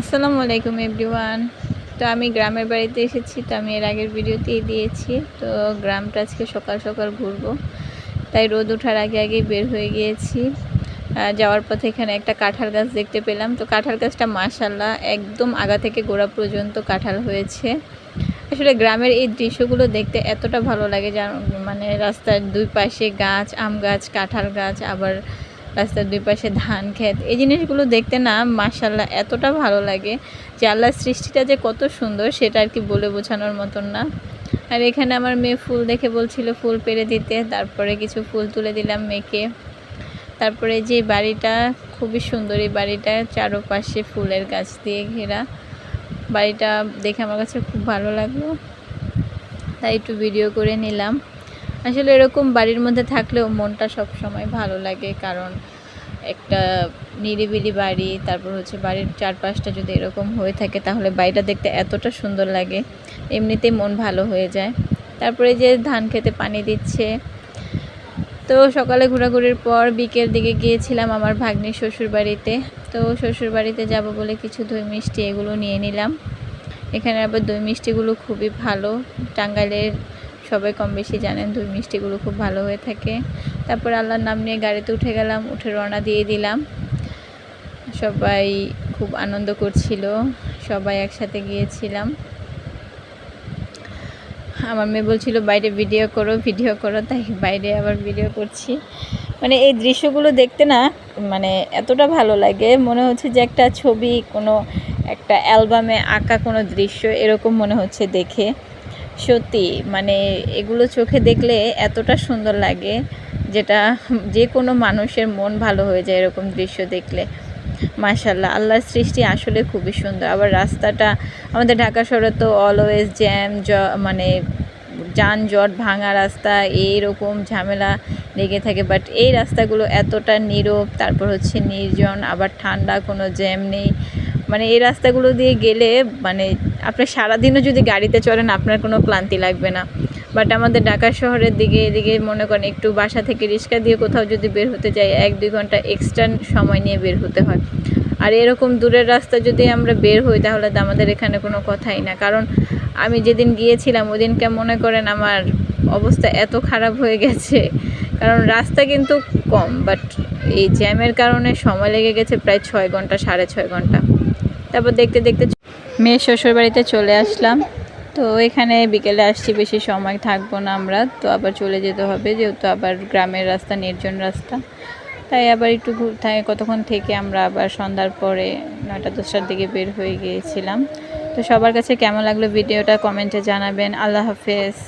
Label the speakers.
Speaker 1: আসসালামু আলাইকুম এভরিওয়ান। তো আমি গ্রামের বাড়িতে এসেছি, তো আমি এর আগের ভিডিওতেই দিয়েছি। তো গ্রামটা আজকে সকাল সকাল ঘুরবো। তাই রোদ ওঠার আগে আগেই বের হয়ে গিয়েছি। যাওয়ার পথে এখানে একটা কাঁঠাল গাছ দেখতে পেলাম। তো কাঁঠাল গাছটা মাশাল্লাহ একদম আগা থেকে গোড়া পর্যন্ত কাঁঠাল হয়েছে। আসলে গ্রামের এই দৃশ্যগুলো দেখতে এতটা ভালো লাগে, যা মানে রাস্তার দুই পাশে গাছ, আম গাছ, কাঁঠাল গাছ, আবার রাস্তার দুই পাশে ধান ক্ষেত। এই জিনিসগুলো দেখতে না মাশাল্লাহ এতটা ভালো লাগে যে আল্লাহর সৃষ্টিটা যে কত সুন্দর সেটা আর কি বলে বোঝানোর মতন না। আর এখানে আমার মেয়ে ফুল দেখে বলছিল ফুল পেরে দিতে, তারপরে কিছু ফুল তুলে দিলাম মেয়েকে। তারপরে যে বাড়িটা, খুবই সুন্দর এই বাড়িটা, চারোপাশে ফুলের গাছ দিয়ে ঘেরা। বাড়িটা দেখে আমার কাছে খুব ভালো লাগল। তাই একটু ভিডিও করে নিলাম। আসলে এরকম বাড়ির মধ্যে থাকলেও মনটা সব সময় ভালো লাগে, কারণ একটা নিরিবিলি বাড়ি, তারপর হচ্ছে বাড়ির চারপাশটা যদি এরকম হয়ে থাকে তাহলে বাড়িটা দেখতে এতটা সুন্দর লাগে, এমনিতেই মন ভালো হয়ে যায়। তারপরে যে ধান খেতে পানি দিচ্ছে, তো সকালে ঘোরাঘুরির পর বিকেল দিকে গিয়েছিলাম আমার ভাগ্নির শ্বশুর বাড়িতে তো শ্বশুর বাড়িতে যাব বলে কিছু দই মিষ্টি এগুলো নিয়ে নিলাম। এখানে আবার দই মিষ্টিগুলো খুবই ভালো, টাঙ্গাইলের সবাই কম বেশি জানেন, দই মিষ্টিগুলো খুব ভালো হয়ে থাকে। তারপর আল্লাহর নাম নিয়ে গাড়িতে উঠে গেলাম, উঠে রওনা দিয়ে দিলাম। সবাই খুব আনন্দ করছিল, সবাই একসাথে গিয়েছিলাম। আমার মেয়ে বলছিল, বাইরে ভিডিও করো ভিডিও করো। তাই বাইরে আবার ভিডিও করছি। মানে এই দৃশ্যগুলো দেখতে না মানে এতটা ভালো লাগে। মনে হচ্ছে যে একটা ছবি, কোনো একটা অ্যালবামে আঁকা কোনো দৃশ্য, এরকম মনে হচ্ছে দেখে। সত্যি মানে এগুলো চোখে দেখলে এতটা সুন্দর লাগে যেটা যে কোনো মানুষের মন ভালো হয়ে যায় এরকম দৃশ্য দেখলে। মাশাল্লাহ আল্লাহর সৃষ্টি আসলে খুবই সুন্দর। আবার রাস্তাটা, আমাদের ঢাকা শহরে তো অলওয়েজ জ্যাম জ মানে যানজট, ভাঙা রাস্তা, এইরকম ঝামেলা লেগে থাকে। বাট এই রাস্তাগুলো এতটা নীরব, তারপর হচ্ছে নির্জন, আবার ঠান্ডা, কোনো জ্যাম নেই। মানে এই রাস্তাগুলো দিয়ে গেলে মানে আপনার সারাদিনও যদি গাড়িতে চড়েন, আপনার কোনো ক্লান্তি লাগবে না। বাট আমাদের ঢাকা শহরের দিকে এদিকে মনে করেন একটু বাসা থেকে রিক্সা দিয়ে কোথাও যদি বের হতে যাই, এক দুই ঘণ্টা এক্সট্রা সময় নিয়ে বের হতে হয়। আর এরকম দূরের রাস্তা যদি আমরা বের হই, তাহলে তো আমাদের এখানে কোনো কথাই না। কারণ আমি যেদিন গিয়েছিলাম ওই দিনকে মনে করেন আমার অবস্থা এত খারাপ হয়ে গেছে। কারণ রাস্তা কিন্তু কম বাট এই জ্যামের কারণে সময় লেগে গেছে প্রায় ছয় ঘণ্টা, সাড়ে ছয় ঘণ্টা। তারপর দেখতে দেখতে মেয়ের শ্বশুর বাড়িতে চলে আসলাম। তো এখানে বিকেলে আসছি, বেশি সময় থাকব না আমরা। তো আবার চলে যেতে হবে, যেহেতু আবার গ্রামের রাস্তা, নির্জন রাস্তা। তাই আবার একটু ঘুরতে কতক্ষণ থেকে আমরা আবার সন্ধ্যার পরে নয়টা দশটার দিকে বের হয়ে গিয়েছিলাম। তো সবার কাছে কেমন লাগল ভিডিওটা কমেন্টে জানাবেন। আল্লাহ হাফেজ।